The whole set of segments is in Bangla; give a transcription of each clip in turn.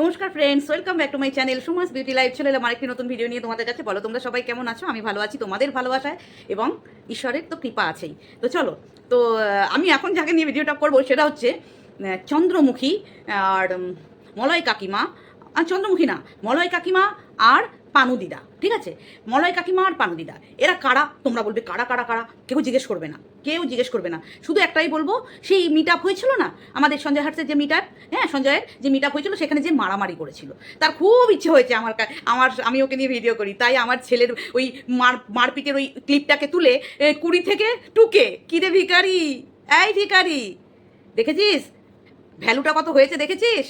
নমস্কার friends welcome back to my channel Suma's beauty life চলে আমার একটি নতুন ভিডিও নিয়ে তোমাদের কাছে। বলো, তোমরা সবাই কেমন আছো? আমি ভালো আছি, তোমাদের ভালোবাসায় এবং ঈশ্বরের তো কৃপা আছেই। তো চলো, তো আমি এখন যাকে নিয়ে ভিডিওটা করব সেটা হচ্ছে চন্দ্রমুখী আর মলয় কাকিমা। আর চন্দ্রমুখী না, মলয় কাকিমা আর পানু দিদা ঠিক আছে? মলয় কাকিমা আর পানু দিদা এরা কারা? তোমরা বলবে, কারা কারা কারা? কেউ জিজ্ঞেস করবে না। কেউ জিজ্ঞেস করবে না। শুধু একটাই বলব, সেই মিট আপ হয়েছিল না? আমাদের সঞ্জয় হাটসের যে মিট আপ হ্যাঁ সঞ্জয়ের যে মিট আপ হয়েছিল, সেখানে যে মারামারি করেছিল। তার খুব ইচ্ছে হয়েছে আমার আমার, আমি ওকে নিয়ে ভিডিও করি। তাই আমার ছেলের ওই মার, মারপিটের ওই ক্লিপটাকে তুলে কুড়ি থেকে টুকে। কিরে ভিকারি এই ভিকারি দেখেছিস? ভ্যালুটা কত হয়েছে, দেখেছিস?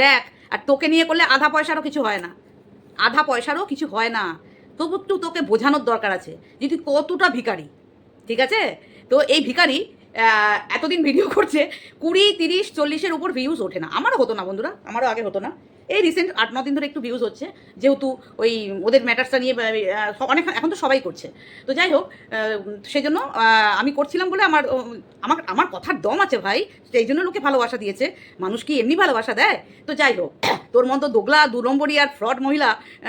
দেখ, আর তোকে নিয়ে করলে আধা পয়সারও কিছু হয় না। আধা পয়সারও কিছু হয় না। তবু একটু তোকে বোঝানোর দরকার আছে যে তুই কতটা ভিকারি ঠিক আছে? তো এই আহ, এতদিন ভিডিও করছে, কুড়ি, তিরিশ, চল্লিশের উপর ভিউজ ওঠে না। আমারও হতো না বন্ধুরা, আমারও আগে হতো না। এই রিসেন্ট আট, ন দিন ধরে একটু ভিউজ হচ্ছে, যেহেতু ওই ওদের ম্যাটার্সটা নিয়ে অনেক, এখন তো সবাই করছে। তো যাই হোক সেই জন্য আমি করছিলাম বলে আমার আমার আমার কথার দম আছে ভাই, সেই জন্য লোকে ভালোবাসা দিয়েছে। মানুষ কি এমনি ভালোবাসা দেয়? তো যাই হোক, তোর মতো দোগলা, দু নম্বরই আর ফ্রড মহিলা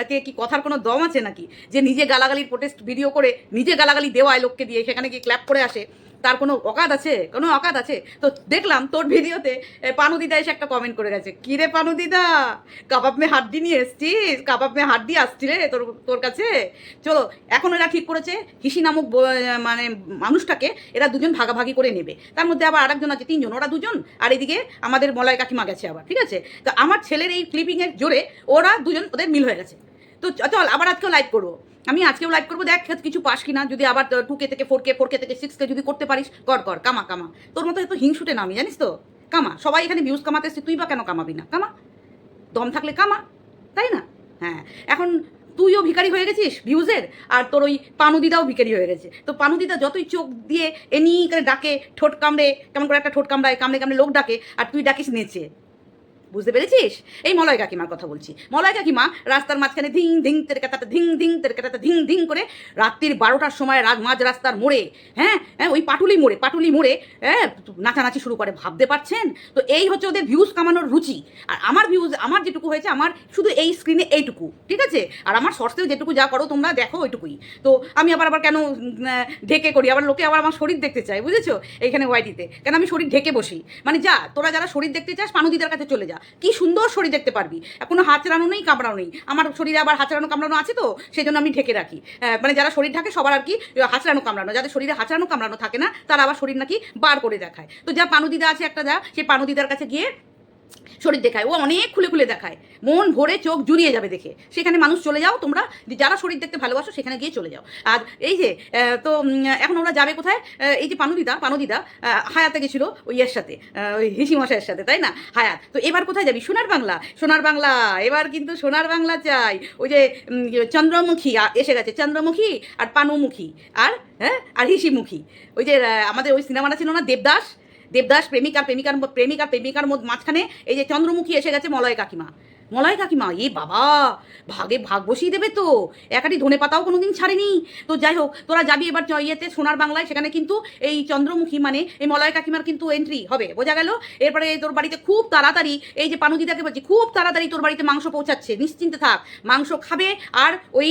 কে কি কথার কোনো দম আছে নাকি? যে নিজে গালাগালির প্রোটেস্ট ভিডিও করে নিজে গালাগালি দেওয়ায় লোককে দিয়ে সেখানে গিয়ে ক্ল্যাপ করে আসে। তার কোনো অকাত আছে? কোনো অকাত আছে? তো দেখলাম তোর ভিডিওতে এ, পানু দিদা এসে একটা কমেন্ট করে গেছে। কি রে পানু দিদা কাবাব মে হাড্ডি নিয়ে এসছিস? কাবাব মে হাড্ডি আসছি রে তোর তোর কাছে? চলো এখন এরা ঠিক করেছে হিসি নামক মানে মানুষটাকে এরা দুজন ভাগাভাগি করে নেবে। তার মধ্যে আবার আরেকজন আছে তিনজন ওরা দুজন। আর এদিকে আমাদের মলয় কাকিমা গেছে আবার ঠিক আছে? তো আমার ছেলের এই ক্লিপিংয়ের জোরে ওরা দুজন ওদের মিল হয়ে গেছে। তো চল, আবার আজকেও লাইভ করব। আমি আজকেও লাইভ করব, দেখ কিছু পাস কিনা, যদি আবার টু কে থেকে ফোর কে ফোর কে থেকে সিক্স কে যদি করতে পারিস, কর কর, কামা কামা। তোর মতো এত হিংসুটে নামি জানিস তো? কামা, সবাই এখানে ভিউজ কামাতে এসছে, তুই বা কেন কামাবি না? কামা। দম থাকলে কামা, তাই না? হ্যাঁ এখন তুইও ভিখারি হয়ে গেছিস ভিউজের আর তোর ওই পানুদিদাও ভিখারি হয়ে গেছে। তো পানুদিদা যতই চোখ দিয়ে এনি করে ডাকে, ঠোঁট কামড়ে, কেমন করে একটা ঠোঁট কামড়ায়, কামড়ে কামড়ে লোক ডাকে, আর তুই ডাকিস নেচে। বুঝতে পেরেছিস? এই মলয় কাকিমার কথা বলছি। মলয় কাকিমা রাস্তার মাঝখানে ধিং ধিং তেরকাতাতে ধিং ধিং তেরকাতাতে ধিং ধিং করে রাত্রির বারোটার সময় রাগ মাঝ রাস্তার মোড়ে হ্যাঁ হ্যাঁ ওই পাটুলি মোড়ে পাটুলি মোড়ে হ্যাঁ নাচানাচি শুরু করে, ভাবতে পারছেন? তো এই হচ্ছে ওদের ভিউজ কামানোর রুচি। আর আমার ভিউজ আমার যেটুকু হয়েছে, আমার শুধু এই স্ক্রিনে এইটুকু, ঠিক আছে? আর আমার শর্টসেও যেটুকু যা করো, তোমরা দেখো ওইটুকুই। তো আমি আবার আবার কেন ঢেকে করি? আবার লোকে আবার আমার শরীর দেখতে চায়, বুঝেছ? এইখানে ওয়াইটিতে কেন আমি শরীর ঢেকে বসি? মানে যা, তোরা যারা শরীর দেখতে চাস পানুদিদার কাছে চলে যা। কি সুন্দর শরীর দেখতে পারবি। কোনো হাঁচড়ানো নেই কামড়ানো নেই। আমার শরীরে আবার হাঁচড়ানো কামড়ানো আছে তো, সেই জন্য আমি ঢেকে রাখি। মানে যারা শরীর থাকে সবার আর কি হাঁচড়ানো কামড়ানো। যাদের শরীরে হাঁচড়ানো কামড়ানো থাকে না, তারা আবার শরীর নাকি বার করে দেখায়। তো যা পানুদিদা আছে একটা যা, সেই পানুদিদার কাছে গিয়ে শরীর দেখায়। ও অনেক খুলে খুলে দেখায়। মন ভরে চোখ জুড়িয়ে যাবে দেখে। সেখানে মানুষ চলে যাও, তোমরা যারা শরীর দেখতে ভালোবাসো সেখানে গিয়ে চলে যাও। আর এই যে তো এখন ওরা যাবে কোথায়? এই যে পানুদিদা পানুদিদা হায়াতে গেছিল ওই এর সাথে ওই হিসি মশাইয়ের সাথে, তাই না? হায়াত। তো এবার কোথায় যাবি? সোনার বাংলা সোনার বাংলা, এবার কিন্তু সোনার বাংলা চাই। ওই যে চন্দ্রমুখী এসে গেছে, চন্দ্রমুখী আর পানুমুখী, আর হ্যাঁ আর হিসিমুখী। ওই যে আমাদের ওই সিনেমাটা ছিল না, দেবদাস? দেবদাস প্রেমিকা প্রেমিকার প্রেমিকার প্রেমিকা প্রেমিকার মাঝখানে এই যে চন্দ্রমুখী এসে গেছে মলয় কাকিমা। মলয় কাকিমা, এ বাবা, ভাগে ভাগ বসিয়ে দেবে তো। একাটি ধনে পাতাও কোনোদিন ছাড়েনি। তো যাই হোক, তোরা যাবি এবার ইয়েতে সোনার বাংলায়, সেখানে কিন্তু এই চন্দ্রমুখী মানে এই মলয় কাকিমার কিন্তু এন্ট্রি হবে, বোঝা গেল? এরপরে তোর বাড়িতে খুব তাড়াতাড়ি, এই যে পানুদিদাকে বলছি, খুব তাড়াতাড়ি তোর বাড়িতে মাংস পৌঁছাচ্ছে, নিশ্চিন্তে থাক। মাংস খাবে আর ওই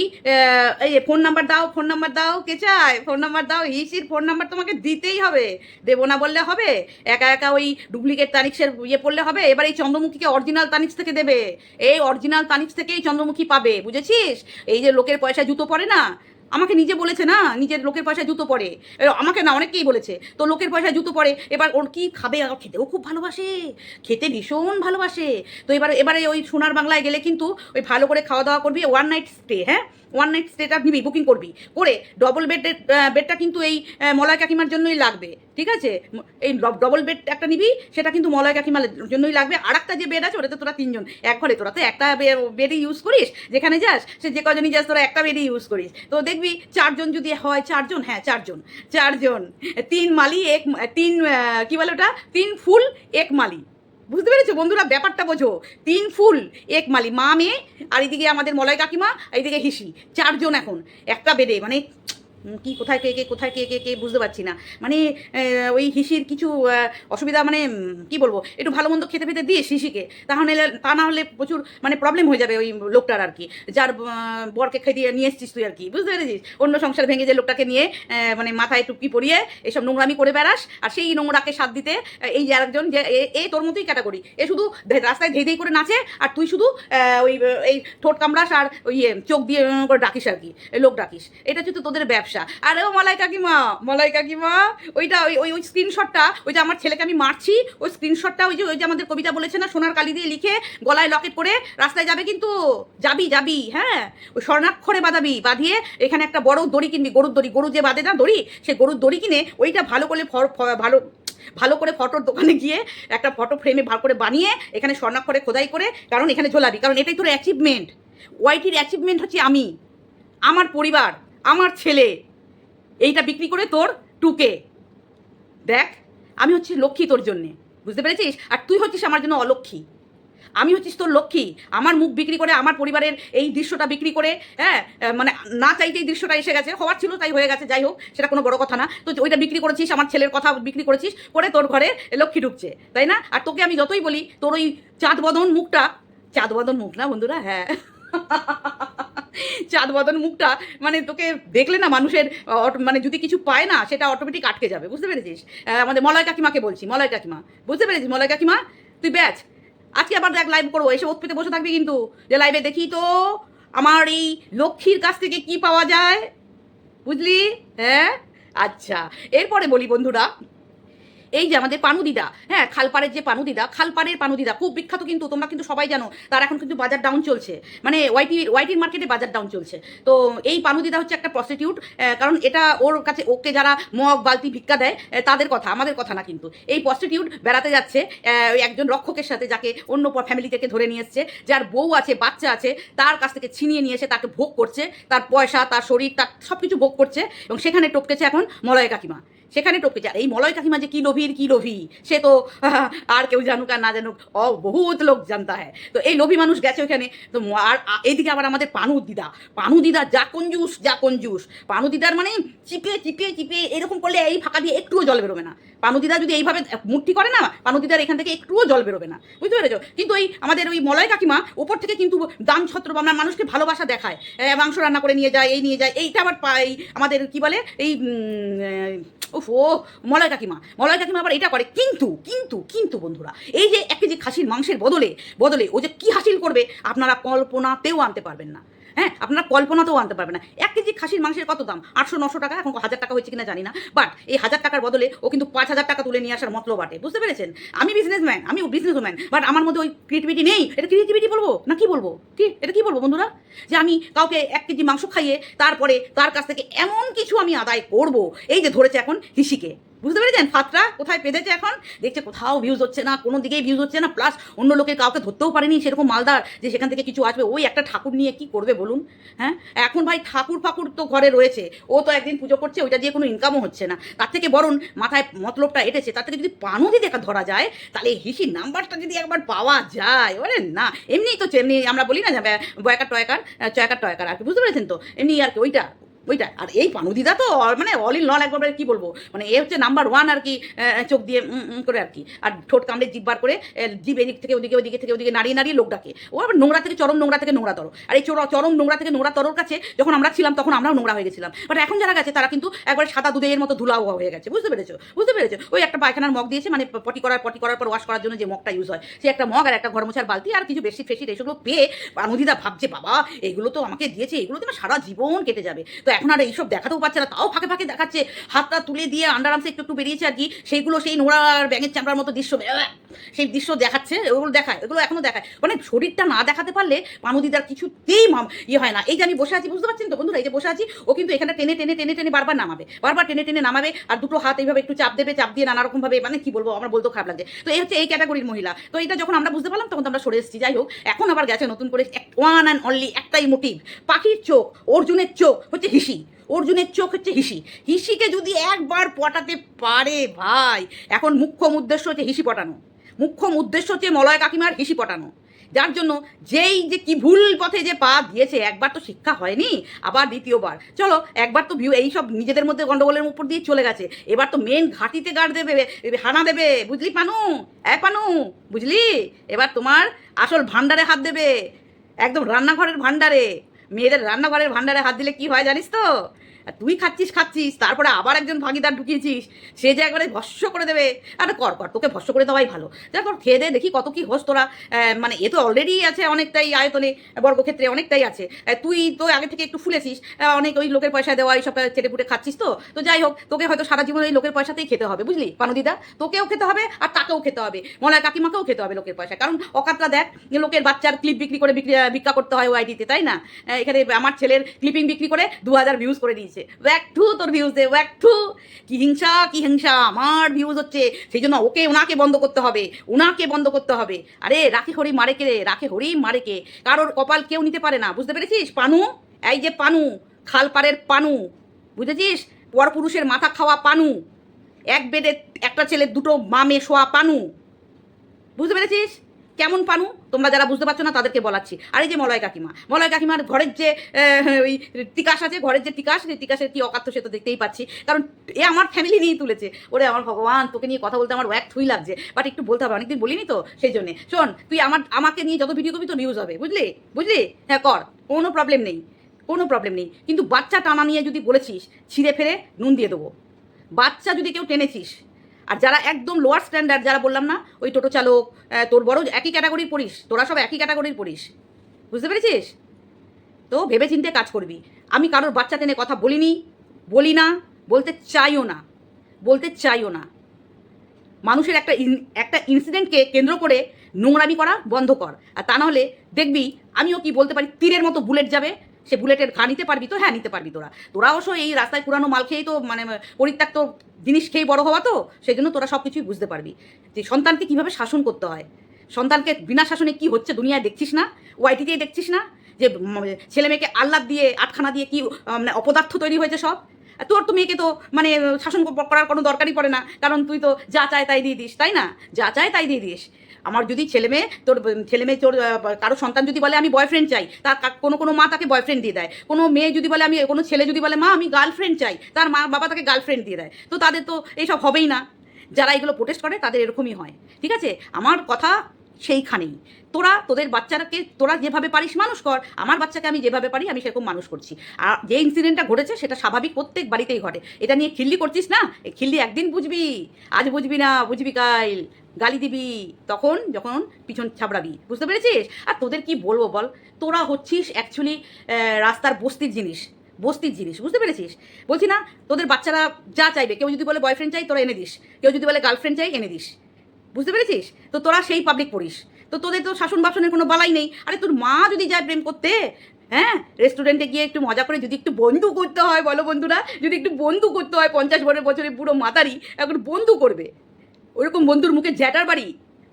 এই ফোন নাম্বার দাও ফোন নাম্বার দাও, কে চায়? ফোন নাম্বার দাও, হিসির ফোন নাম্বার তোমাকে দিতেই হবে। দেবো না বললে হবে? একা একা ওই ডুপ্লিকেট তানিক্সের ইয়ে পড়লে হবে? এবার এই চন্দ্রমুখীকে অরিজিনাল তানিক্স থেকে দেবে। এই অরিজিনাল তানিক্স থেকেই চন্দ্রমুখী পাবে, বুঝেছিস? এই যে লোকের পয়সা জুতো পরে না, আমাকে নিজে বলেছে না, নিজের লোকের পয়সায় জুতো পরে। আমাকে না অনেকেই বলেছে তো লোকের পয়সায় জুতো পরে, এবার ওর কী খাবে? আর খেতেও খুব ভালোবাসে, খেতে ভীষণ ভালোবাসে। তো এবার, এবারে ওই সোনার বাংলায় গেলে কিন্তু ওই ভালো করে খাওয়া দাওয়া করবি ওয়ান নাইট স্টে হ্যাঁ? ওয়ান নাইট স্টেটা নিবি বুকিং করবি। করে ডবল বেডের বেডটা কিন্তু এই মলয় কাকিমার জন্যই লাগবে। ঠিক আছে? এই ডবল বেড একটা নিবি, সেটা কিন্তু মলয় কাকিমার জন্যই লাগবে। আর একটা যে বেড আছে, ওটাতে তোরা তিনজন, এক ঘরে। তোরা তো একটা বেডই ইউজ করিস, যেখানে যাস, সে যে কজনই যাস, তোরা একটা বেডই ইউজ করিস। তো দেখবি, চারজন যদি হয়, চারজন হ্যাঁ চারজন চারজন। তিন মালি, এক, তিন কি বলে ওটা? তিন ফুল, এক মালি। বুঝতে পেরেছ? বন্ধুরা, ব্যাপারটা বোঝো। তিন ফুল, এক মালি, মা, মেয়ে, আর এদিকে আমাদের মলয় কাকিমা এদিকে হিসি, চারজন এখন, একটা বেডে মানে কি, কোথায় কে কে, কোথায় কে কে কে বুঝতে পারছি না। মানে ওই হিসির কিছু অসুবিধা মানে কি বলব, একটু ভালো মন্দ খেতে ফেতে দিস হিসিকে, তাহলে, তা না হলে প্রচুর মানে প্রবলেম হয়ে যাবে ওই লোকটার আর কি। যার বরকে খেয়ে নিয়ে এসছিস তুই আর কি, বুঝতে পেরেছিস? অন্য সংসার ভেঙে যে লোকটাকে নিয়ে মানে মাথায় টুপি পরিয়ে এসব নোংরামি করে বেড়াস, আর সেই নোংরাকে সাথ দিতে এই যে আরেকজন, যে, এ- তোর মতোই ক্যাটাগরি এ শুধু রাস্তায় ধেই ধেই করে নাচে, আর তুই শুধু ওই, এই ঠোঁট কামড়াস, আর ওই চোখ দিয়ে করে ডাকিস আর কি লোক ডাকিস। এটা হচ্ছে তোদের ব্যবসা আরে ও মলাই কাকিমা মলাই কাকিমা, ওইটা ওই ওই ওই স্ক্রিনশটটা ওই যে আমার ছেলেকে আমি মারছি, ওই স্ক্রিনশটটা ওই যে ওই যে আমাদের কবিতা বলেছে না, সোনার কালি দিয়ে লিখে গলায় লকেট করে রাস্তায় যাবে কিন্তু, যাবি যাবি হ্যাঁ? ওই স্বর্ণাক্ষরে বাঁধাবি, বাঁধিয়ে এখানে একটা বড় দড়ি কিনবি, গরুর দড়ি, গরু যে বাঁধে না দড়ি সে গরুর দড়ি কিনে ওইটা ভালো করে ফর- ভালো ভালো করে ফটোর দোকানে গিয়ে একটা ফটো ফ্রেমে ভালো করে বানিয়ে এখানে স্বর্ণাক্ষরে খোদাই করে কারণ এখানে ঝোলাবি। কারণ এটাই তোর অ্যাচিভমেন্ট ওয়াইটির অ্যাচিভমেন্ট হচ্ছে আমি, আমার পরিবার। আমার ছেলে। এইটা বিক্রি করে তোর টুকে। দেখ, আমি হচ্ছি লক্ষ্মী তোর জন্যে। বুঝতে পেরেছিস? আর তুই হচ্ছিস আমার জন্য অলক্ষ্মী। আমি হচ্ছিস তোর লক্ষ্মী। আমার মুখ বিক্রি করে, আমার পরিবারের এই দৃশ্যটা বিক্রি করে হ্যাঁ মানে না চাইতে এই দৃশ্যটা এসে গেছে। হওয়ার ছিল তাই হয়ে গেছে, যাই হোক, সেটা কোনো বড় কথা না। তো ওইটা বিক্রি করেছিস, আমার ছেলের কথা বিক্রি করেছিস, করে তোর ঘরে লক্ষ্মী ঢুকছে, তাই না? আর তোকে আমি যতই বলি, তোর ওই চাঁদ বদন মুখটা চাঁদ বদন মুখ না বন্ধুরা? হ্যাঁ। চাঁদ বদন মুখটা মানে তোকে দেখলে না মানুষের মানে যদি কিছু পায় না, সেটা অটোমেটিক আটকে যাবে, বুঝতে পেরেছিস? আমাদের মলয় কাকিমাকে বলছি, মলয় কাকিমা, বুঝতে পেরেছিস মলয় কাকিমা? তুই ব্যাচ আজকে আবার দেখ লাইভ করব, এসে ওত বসে থাকবি কিন্তু, যে লাইভে দেখি তো, আমার এই লক্ষ্মীর কাছ থেকে কি পাওয়া যায়? বুঝলি? হ্যাঁ? আচ্ছা এরপরে বলি বন্ধুরা এই যে আমাদের পানুদিদা হ্যাঁ খালপাড়ের যে পানুদিদা খালপাড়ের পানুদিদা খুব বিখ্যাত কিন্তু, তোমরা কিন্তু সবাই জানো, তার এখন কিন্তু বাজার ডাউন চলছে। মানে ওয়াইটি ওয়াইটির মার্কেটে বাজার ডাউন চলছে। তো এই পানুদিদা হচ্ছে একটা প্রস্টিটিউট কারণ এটা ওর কাছে, ওকে যারা মগ, বালতি, ভিক্ষা দেয় তাদের কথা, আমাদের কথা না কিন্তু। এই প্রস্টিটিউট বেড়াতে যাচ্ছে একজন রক্ষকের সাথে যাকে অন্য ফ্যামিলি থেকে ধরে নিয়ে এসছে, যার বউ আছে, বাচ্চা আছে, তার কাছ থেকে ছিনিয়ে নিয়ে এসে তাকে ভোগ করছে, তার পয়সা, তার শরীর, তার সব কিছু ভোগ করছে, এবং সেখানে টপকেছে এখন মলয় কাকিমা। সেখানে টপকেছে যায়। এই মলয় কাকিমা যে কি লোভীর, কি লোভী? সে তো আর কেউ জানুক আর না জানুক অ বহুত লোক জানতা হ্যাঁ তো এই লোভী মানুষ গেছে ওখানে তো আর এইদিকে আবার আমাদের পানু দিদা। পানু দিদা যা কঞ্জুস যা কঞ্জুস। পানু দিদার মানে চিপে চিপে চিপে এরকম করলে এই ফাঁকা দিয়ে একটুও জল বেরোবে না। পানু দিদা যদি এইভাবে মূর্তি করে না, পানু দিদার এখান থেকে একটুও জল বেরোবে না। বুঝতে পেরেছ? কিন্তু ওই আমাদের ওই মলয় কাকিমা ওপর থেকে কিন্তু দান ছত্র আমরা মানুষকে ভালোবাসা দেখায়। মাংস রান্না করে নিয়ে যায়, এই নিয়ে যায়, এইটা আবার আমাদের কি বলে? এই ও, মলয় কাকিমা মলয় কাকিমা আবার এটা করে। কিন্তু কিন্তু কিন্তু বন্ধুরা, এই যে এক যে খাসির মাংসের বদলে বদলে ও যে কী হাসিল করবে, আপনারা কল্পনাতেও আনতে পারবেন না। হ্যাঁ আপনারা কল্পনাতেও আনতে পারবেন না। এক কেজি খাসির মাংসের কত দাম? আটশো, নশো টাকা? এখন হাজার টাকা হয়েছে কিনা জানি না। বাট এই হাজার টাকার বদলে ও কিন্তু পাঁচ হাজার টাকা তুলে নিয়ে আসার মতলব বাটে বুঝতে পেরেছেন? আমি বিজনেসম্যান আমি বিজনেস ওম্যান বাট আমার মধ্যে ওই ক্রিয়েটিভিটি নেই। এটা ক্রিয়েটিভিটি বলব? না কি বলব? কি? এটা কি বলব বন্ধুরা? যে আমি কাউকে এক কেজি মাংস খাইয়ে তারপরে তার কাছ থেকে এমন কিছু আমি আদায় করব। এই যে ধরেছে এখন হিসিকে বুঝতে পেরেছেন? ফাতরা কোথায় পেঁধেছে এখন? দেখছে কোথাও ভিউজ হচ্ছে না, কোনো দিকেই ভিউজ হচ্ছে না প্লাস অন্য লোকের কাউকে ধরতেও পারেনি, সেরকম মালদার যে সেখান থেকে কিছু আসবে, ওই একটা ঠাকুর নিয়ে কি করবে বলুন? হ্যাঁ? এখন ভাই ঠাকুর ফাকুর তো ঘরে রয়েছে, ও তো একদিন পুজো করছে, ওইটা দিয়ে কোনো ইনকামও হচ্ছে না। তার থেকে বরং মাথায় মতলবটা এটেছে, তার থেকে যদি পানুদি দেখা ধরা যায়, তাহলে হিসির নাম্বারটা যদি একবার পাওয়া যায়, ওরে না, এমনিই তো, এমনি আমরা বলি না যে বয়কার টয়কার চয়কার টয়কার আর কি, বুঝতে পেরেছেন তো? এমনি আর কি, ওইটা ওইটা আর এই পানুদিদা তো মানে অল ইন লল একবার কি বলব? মানে এ হচ্ছে নাম্বার ওয়ান আর কি চোখ দিয়ে করে আর কি। আর ঠোঁট কামড়ে জিভ বার করে জিভ এদিক থেকে ওদিকে ওদিকে থেকে ওদিকে নাড়িয়ে নাড়িয়ে লোক ডাকে। ও আবার নোংরা থেকে চরম নোংরা থেকে নোংরা তর। আর এই চর- চরম নোংরা থেকে নোংরা তরর কাছে যখন আমরা ছিলাম তখন আমরাও নোংরা হয়ে গেছিলাম। বাট এখন যারা গেছে তারা কিন্তু একবার সাদা দুধের মতো ধুলাও হয়ে গেছে। বুঝতে পেরেছ? বুঝতে পেরেছ? ওই একটা পায়খানার মগ দিয়েছে মানে পটি করার পটি করার পর ওয়াশ করার জন্য যে মগটা ইউজ হয়, সে একটা মগ আর একটা ঘর মোছার বালতি আর কিছু বেশি ফেসিট এসবগুলো পেয়ে পানুদিদা ভাবছে, বাবা, এগুলো তো আমাকে দিয়েছে, এগুলো তো সারা জীবন কেটে যাবে। তো এখন আর এইসব দেখাতেও পারছে না, তাও ফাঁকে ফাঁকে দেখাচ্ছে। হাতটা তুলে দিয়ে আন্ডার আর্মসে একটু একটু বেরিয়েছে আর কি। সেইগুলো, সেই নোংরা আর ব্যাঙের চামড়ার মতো দৃশ্য সেই দৃশ্য দেখাচ্ছে ওগুলো দেখায় ওগুলো এখনও দেখায়। মানে শরীরটা না দেখাতে পারলে পানুদিদার কিছুতেই ইয়ে হয় না। এই যে আমি বসে আছি, বুঝতে পারছেন তো বন্ধুরা? এই যে বসে আছি, ও কিন্তু এখানে টেনে টেনে টেনে টেনে বারবার নামাবে। বারবার টেনে টেনে নামাবে আর দুটো হাত এইভাবে একটু চাপ দেবে, চাপ দিয়ে নানা রকম ভাবে মানে কি বলব, আমার বলতেও খারাপ লাগছে। তো এই হচ্ছে এই ক্যাটাগরির মহিলা। তো এটা যখন আমরা বুঝতে পারলাম, তখন তো আমরা সরে এসেছি। যাই হোক, এখন আবার গেছে নতুন করে ওয়ান অ্যান্ড অনলি একটাই মোটিভ পাখির চোখ, অর্জুনের চোখ, হচ্ছে হিসি, অর্জুনের চোখ হচ্ছে হিসি। হিসিকে যদি একবার পটাতে পারে ভাই, এখন মুখ্যম উদ্দেশ্য হচ্ছে হিসি পটানো। মুখ্যম উদ্দেশ্য হচ্ছে মলয় কাকিমার হিসি পটানো। যার জন্য যেই যে কি ভুল পথে যে পা দিয়েছে, একবার তো শিক্ষা হয়নি, আবার দ্বিতীয়বার। চলো, একবার তো ভিউ এইসব নিজেদের মধ্যে গন্ডগোলের উপর দিয়ে চলে গেছে। এবার তো মেন ঘাটিতে গাড় দেবে হানা দেবে, বুঝলি পানু? এক পানু, বুঝলি? এবার তোমার আসল ভান্ডারে হাত দেবে, একদম রান্নাঘরের ভান্ডারে মেয়েদের রান্নাঘরের ভান্ডারে হাত দিলে কি হয় জানিস তো? আর তুই খাচ্ছিস খাচ্ছিস, তারপরে আবার একজন ভাগিদার ঢুকিয়েছিস, সে যে একবারে ভস্য করে দেবে। আরে কর কর, তোকে ভস্য করে দেওয়াই ভালো। দেখো খেয়ে দে, দেখি কত কি হোস তোরা। মানে এ তো অলরেডি আছে অনেকটাই আয়তনে, বর্গক্ষেত্রে অনেকটাই আছে। তুই তো আগে থেকে একটু ফুলেছিস অনেক ওই লোকের পয়সা দেওয়া, এইসব চেটে পুটে খাচ্ছিস তো? তো যাই হোক, তোকে হয়তো সারা জীবন ওই লোকের পয়সাতেই খেতে হবে, বুঝলি? পানুদিদা তোকেও খেতে হবে আর তাকেও খেতে হবে। মলয় কাকিমাকেও খেতে হবে লোকের পয়সা কারণ অকাতটা দেখ, লোকের বাচ্চার ক্লিপ বিক্রি করে বিক্রি ভিক্ষা করতে হয় ওআইডিতে তাই না? এখানে আমার ছেলের ক্লিপিং বিক্রি করে দু হাজার ভিউজ করে দিয়েছে। ওয়াক টু তোর ভিউজ দে ওয়াক টু কি হিংসা কি হিংসা, আমার ভিউজ হচ্ছে সেই জন্য ওকে ওনাকে বন্ধ করতে হবে ওনাকে বন্ধ করতে হবে। আরে, রাখে হরি মারে কে রে? রাখে হরি মারে কে? কারোর কপাল কেউ নিতে পারে না, বুঝতে পেরেছিস? পানু, এই যে পানু খালপাড়ের পানু, বুঝেছিস? পরপুরুষের মাথা খাওয়া পানু, এক বেডে একটা ছেলে দুটো মামে শোয়া পানু, বুঝতে পেরেছিস? কেমন পানু? তোমরা যারা বুঝতে পারছ না, তাদেরকে বলাচ্ছি। আর এই যে মলয় কাকিমা, মলয় কাকিমার ঘরের যে ওই তিকাস আছে, ঘরের যে তিকাস, সেই তিকাসের কি অকাত্য সে তো দেখতেই পাচ্ছি। কারণ এ আমার ফ্যামিলি নিয়েই তুলেছে। ওরে আমার ভগবান, তোকে নিয়ে কথা বলতে আমার এক থুই লাগছে। বাট একটু বলতে হবে, অনেকদিন বলিনি তো, সেই জন্যে। শোন, তুই আমার, আমাকে নিয়ে যত ভিডিও করবি তো নিউজ হবে, বুঝলি? বুঝলি? হ্যাঁ কর। কোনো প্রবলেম নেই। কোনো প্রবলেম নেই। কিন্তু বাচ্চা টানা নিয়ে যদি বলেছিস, ছিঁড়ে ফেরে নুন দিয়ে দেবো। বাচ্চা যদি কেউ টেনেছিস আর যারা একদম লোয়ার স্ট্যান্ডার্ড যারা বললাম না, ওই টোটো চালক তোর বড় একই ক্যাটাগরির পড়িস, তোরা সব একই ক্যাটাগরির পড়িস। বুঝতে পেরেছিস? তো ভেবে চিন্তে কাজ করবি। আমি কারোর বাচ্চা টেনে কথা বলিনি, বলি না, বলতে চাইও না, বলতে চাইও না। মানুষের একটা একটা ইনসিডেন্টকে কেন্দ্র করে নোংরামি করা বন্ধ কর। আর তা নাহলে দেখবি, আমিও কি বলতে পারি, তীরের মতো বুলেট যাবে সে বুলেটের ঘা নিতে পারবি তো? হ্যাঁ নিতে পারবি তোরা। তোরা অবশ্য এই রাস্তায় পুরানো মাল খেয়েই তো মানে পরিত্যক্ত জিনিস খেয়ে বড় হওয়া তো সেই জন্য তোরা সব কিছুই বুঝতে পারবি। যে সন্তানকে কীভাবে শাসন করতে হয়? সন্তানকে বিনা শাসনে কি হচ্ছে দুনিয়ায় দেখছিস না? ওয়াইটিতেই দেখছিস না? যে ছেলে মেয়েকে আহ্লাদ দিয়ে, আটখানা দিয়ে কি মানে অপদার্থ তৈরি হয়েছে সব? তোর তো মেয়েকে তো মানে শাসন করার কোনো দরকারই পড়ে না। কারণ তুই তো যা চায় তাই দিয়ে দিস, তাই না? যা চায় তাই দিয়ে দিস। আমার যদি ছেলে মেয়ে, তোর ছেলে মেয়ে তোর কারও সন্তান যদি বলে আমি বয়ফ্রেন্ড চাই, তার কোনো কোনো মা তাকে বয়ফ্রেন্ড দিয়ে দেয়। কোনো মেয়ে যদি বলে আমি, কোনো ছেলে যদি বলে, মা, আমি গার্লফ্রেন্ড চাই, তার মা, বাবা তাকে গার্লফ্রেন্ড দিয়ে দেয়। তো তাদের তো এইসব হবেই না। যারা এগুলো প্রোটেস্ট করে, তাদের এরকমই হয়। ঠিক আছে? আমার কথা সেইখানেই। তোরা, তোদের বাচ্চারাকে তোরা যেভাবে পারিস মানুষ কর, আমার বাচ্চাকে আমি যেভাবে পারি, আমি সেরকম মানুষ করছি। আর যে ইনসিডেন্টটা ঘটেছে, সেটা স্বাভাবিক প্রত্যেক বাড়িতেই ঘটে। এটা নিয়ে খিল্লি করছিস না? এই খিল্লি একদিন বুঝবি, আজ বুঝবি না, বুঝবি কাইল গালি দিবি। তখন যখন পিছন ছাবড়াবি। বুঝতে পেরেছিস? আর তোদের কি বলব বল? তোরা হচ্ছিস অ্যাকচুয়ালি রাস্তার বস্তির জিনিস। বস্তির জিনিস, বুঝতে পেরেছিস? বলছি না, তোদের বাচ্চারা যা চাইবে, কেউ যদি বলে বয়ফ্রেন্ড চাই, তোরা এনে দিস। কেউ যদি বলে গার্লফ্রেন্ড চাই, এনে দিস। বুঝতে পেরেছিস? তো তোরা সেই পাবলিক পড়িস। তো তোদের তো শাসন বাসনের কোনো বালাই নেই। আরে তোর মা যদি যায় প্রেম করতে হ্যাঁ? রেস্টুরেন্টে গিয়ে একটু মজা করে যদি একটু বন্ধু করতে হয়, বলো বন্ধুরা, যদি একটু বন্ধু করতে হয়, পঞ্চাশ বছরের বছরে পুরো মাতারি, এখন বন্ধু করবে। ওইরকম বন্ধুর মুখে জ্যাটার বাড়ি,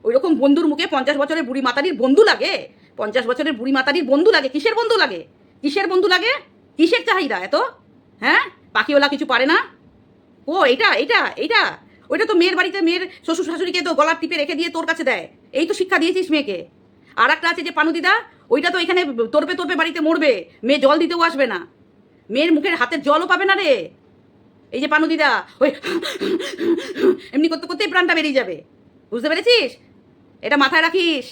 ওইরকম বন্ধুর মুখে পঞ্চাশ বছরের বুড়ি মাতারির বন্ধু লাগে। পঞ্চাশ বছরের বুড়ি মাতারির বন্ধু লাগে, কিসের বন্ধু লাগে? কিসের বন্ধু লাগে? কিসের চাহিদা এত? হ্যাঁ? পাখিওয়ালা কিছু পারে না? ও, এটা এটা এইটা ওইটা তো মেয়ের বাড়িতে মেয়ের শ্বশুর শাশুড়িকে তো গলার টিপে রেখে দিয়ে তোর কাছে দেয়। এই তো শিক্ষা দিয়েছিস মেয়েকে। আর একটা আছে যে, পানু দিদা, ওইটা তো এখানে তোরপে তোরপে বাড়িতে মরবে। মেয়ে জল দিতেও আসবে না। মেয়ের মুখের হাতের জলও পাবে না রে। এই যে পানু দিদা, ওই এমনি করতে করতেই প্রাণটা বেরিয়ে যাবে। বুঝতে পেরেছিস? এটা মাথায় রাখিস।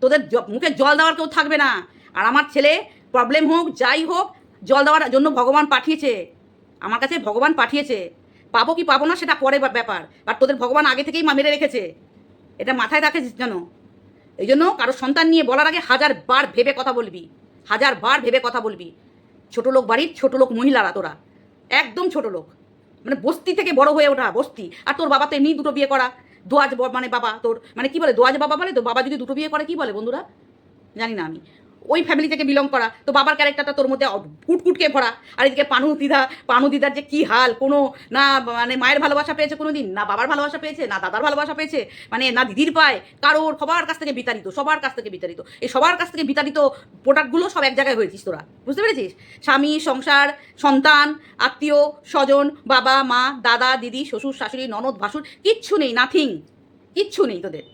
তোদের মুখে জল দেওয়ার কেউ থাকবে না। আর আমার ছেলে প্রবলেম হোক, যাই হোক, জল দেওয়ার জন্য ভগবান পাঠিয়েছে। আমার কাছে ভগবান পাঠিয়েছে। পাবো কি পাবো না সেটা পরে ব্যাপার। বাট তোদের ভগবান আগে থেকেই মা মেরে রেখেছে। এটা মাথায় রাখিস যেন। এই জন্য কারও সন্তান নিয়ে বলার আগে হাজার বার ভেবে কথা বলবি। হাজার বার ভেবে কথা বলবি। ছোট লোক বাড়ির, ছোট লোক মহিলারা তোরা। একদম ছোট লোক। মানে বস্তি থেকে বড় হয়ে ওঠা, বস্তি। আর তোর বাবা তো এমনি দুটো বিয়ে করা। দোয়াজ মানে বাবা তোর মানে কি বলে? দোয়াজ বাবা বলে? তো বাবা যদি দুটো বিয়ে করে, কি বলে বন্ধুরা? জানি না আমি। ওই ফ্যামিলি থেকে বিলং করা। তো বাবার ক্যারেক্টারটা তোর মধ্যে কুটকুটকে ভরা। আর এদিকে পানু দিদা, পানু দিদার যে কি হাল, কোনো না মানে মায়ের ভালোবাসা পেয়েছে কোনো দিন না বাবার ভালোবাসা পেয়েছে, না দাদার ভালোবাসা পেয়েছে মানে না দিদির পায়, কারোর, সবার কাছ থেকে বিতাড়িত, সবার কাছ থেকে বিতাড়িত। এই সবার কাছ থেকে বিতাড়িত প্রোডাক্টগুলো সব এক জায়গায় হয়েছিস তোরা, বুঝতে পেরেছিস? স্বামী, সংসার, সন্তান, আত্মীয়, স্বজন, বাবা, মা, দাদা, দিদি, শ্বশুর, শাশুড়ি, ননদ, ভাসুর, কিচ্ছু নেই নাথিং কিচ্ছু নেই তোদের।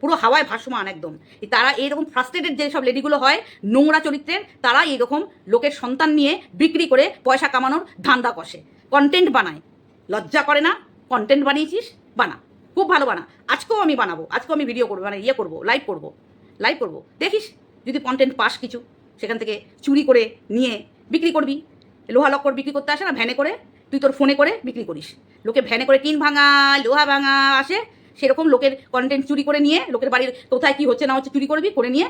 পুরো হাওয়ায় ভাসমান একদম। তারা এইরকম ফ্রাস্ট্রেটেড যেসব লেডিগুলো হয়, নোংরা চরিত্রের, তারা এইরকম লোকের সন্তান নিয়ে বিক্রি করে পয়সা কামানোর ধান্দা কষে। কন্টেন্ট বানায়। লজ্জা করে না? কন্টেন্ট বানিয়েছিস? বানা। খুব ভালো বানা। আজকেও আমি বানাবো। আজকেও আমি ভিডিও করব মানে ইয়ে করব লাইভ করব। লাইভ করব। দেখিস, যদি কন্টেন্ট পাস কিছু, সেখান থেকে চুরি করে নিয়ে বিক্রি করবি। লোহা লক্কর বিক্রি করতে আসে না, ভ্যানে করে, তুই তোর ফোনে করে বিক্রি করিস। লোকে ভ্যানে করে টিন ভাঙা লোহা ভাঙা, আসে সেরকম লোকের কন্টেন্ট চুরি করে নিয়ে, লোকের বাড়ির কোথায় কী হচ্ছে না হচ্ছে চুরি করবি, করে নিয়ে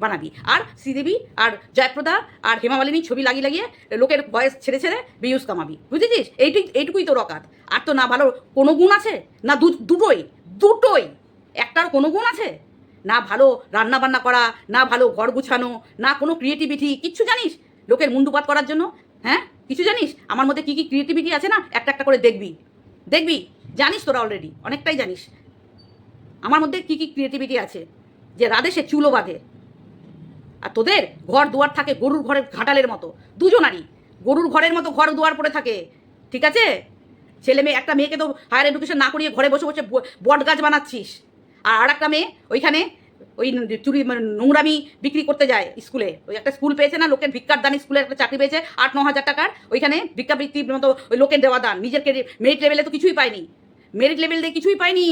বানাবি। আর শ্রীদেবী, আর জয়প্রদা, আর হেমামালিনী ছবি লাগিয়ে লাগিয়ে লোকের বয়স ছেড়ে ছেড়ে ভিউজ কামাবি। বুঝেছিস? এইটুই, এইটুকুই তোর অকাত। আর তো না ভালো কোনো গুণ আছে? না দুটোই দুটোই। একটার কোনো গুণ আছে? না ভালো রান্না বান্না করা, না ভালো ঘর গুছানো, না কোনো ক্রিয়েটিভিটি কিচ্ছু জানিস? লোকের মুন্ডুপাত করার জন্য হ্যাঁ? কিছু জানিস? আমার মধ্যে কী কী ক্রিয়েটিভিটি আছে না? একটা একটা করে দেখবি। দেখবি? জানিস তোরা অলরেডি অনেকটাই জানিস। আমার মধ্যে কী কী ক্রিয়েটিভিটি আছে? যে রাধে সে চুলো বাঁধে। আর তোদের ঘর দুয়ার থাকে গরুর ঘরের ঘাটালের মতো। দুজনারই। গরুর ঘরের মতো ঘর দুয়ার পড়ে থাকে। ঠিক আছে? ছেলে মেয়ে, একটা মেয়েকে তো হায়ার এডুকেশন না করিয়ে ঘরে বসে বসে বট গাছ বানাচ্ছিস। আর আর একটা মেয়ে ওইখানে ওই চুরি মানে নোংরামি বিক্রি করতে যায় স্কুলে। ওই একটা স্কুল পেয়েছে না, লোকের ভিক্ষার দান স্কুলে একটা চাকরি পেয়েছে, আট, ন হাজার টাকার। ওইখানে ভিক্ষাবৃত্তির মতো ওই লোকের দেওয়া দান। নিজের মেরিট লেভেলে তো কিছুই পায়নি। মেরিট লেভেল দিয়ে কিছুই পায়নি।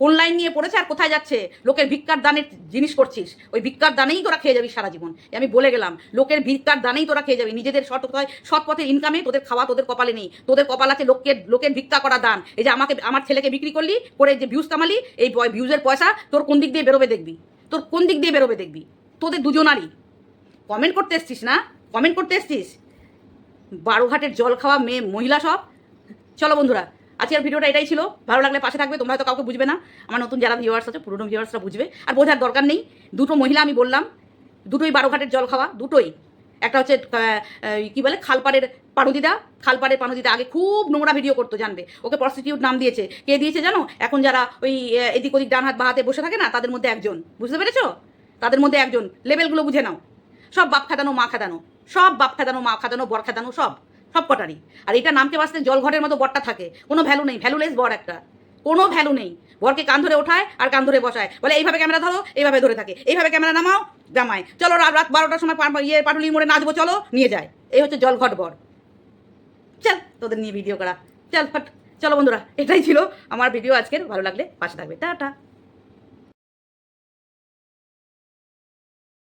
কোন লাইন নিয়ে পড়েছে আর কোথায় যাচ্ছে? লোকের ভিক্ষার দানের জিনিস করছিস। ওই ভিক্ষার দানেই তোরা খেয়ে যাবি সারা জীবন। আমি বলে গেলাম, লোকের ভিক্ষার দানেই তোরা খেয়ে যাবি। নিজেদের সৎ সৎ পথের ইনকামে তোদের খাওয়া তোদের কপালে নেই। তোদের কপাল আছে লোকের লোকের ভিক্ষা করা দান। এই যে আমাকে, আমার ছেলেকে বিক্রি করলি, করে যে ভিউজ কামালি, এই ভিউজের পয়সা তোর কোন দিক দিয়ে বেরোবে দেখবি। তোর কোন দিক দিয়ে বেরোবে দেখবি। তোদের দুজনারই। কমেন্ট করতে এসছিস না? কমেন্ট করতে এসছিস? বারোঘাটের জল খাওয়া মেয়ে মহিলা সব। চলো বন্ধুরা আজকের ভিডিওটা এটাই ছিল। ভালো লাগলে পাশে থাকবে, তোমরা হয়তো কাউকে বুঝবে না। আমার নতুন যারা ভিউয়ার্স আছে, পুরনো ভিউয়ার্সরা বুঝবে। আর বোঝার দরকার নেই। দুটো মহিলা আমি বললাম, দুটোই বারোঘাটের জল খাওয়া, দুটোই। একটা হচ্ছে কি বলে, খালপাড়ের পানুদিদা। খালপাড়ের পানুদিদা আগে খুব নোংরা ভিডিও করতো, জানবে। ওকে প্রস্টিটিউট নাম দিয়েছে। কে দিয়েছে জানো? এখন যারা ওই এদিক ওদিক ডান হাত বা হাতে বসে থাকে না, তাদের মধ্যে একজন। বুঝতে পেরেছ? তাদের মধ্যে একজন। লেভেলগুলো বুঝে নাও। সব বাপ খাদানো মা খাদানো সব বাপ খাদানো মা খাদানো বর খাদানো সব। সব কটারই আর এটা নামকে বাঁচতে জলঘরের মতো বরটা থাকে। কোনো ভ্যালু নেই। ভ্যালুলেস বর একটা। কোনো ভ্যালু নেই। বরকে কান ধরে ওঠায় আর কান ধরে বসায়। বলে, এইভাবে ক্যামেরা ধরো, এইভাবে ধরে থাকে। এইভাবে ক্যামেরা নামাও, জামায়। চলো রাত রাত বারোটার সময় ইয়ে পাটুলি মোড়ে নাচবো, চলো, নিয়ে যায়। এই হচ্ছে জলঘট বর। চল, তোদের নিয়ে ভিডিও করা। চল, ফট। চলো বন্ধুরা, এটাই ছিল আমার ভিডিও আজকের। ভালো লাগলে পাশে থাকবে। টাটা।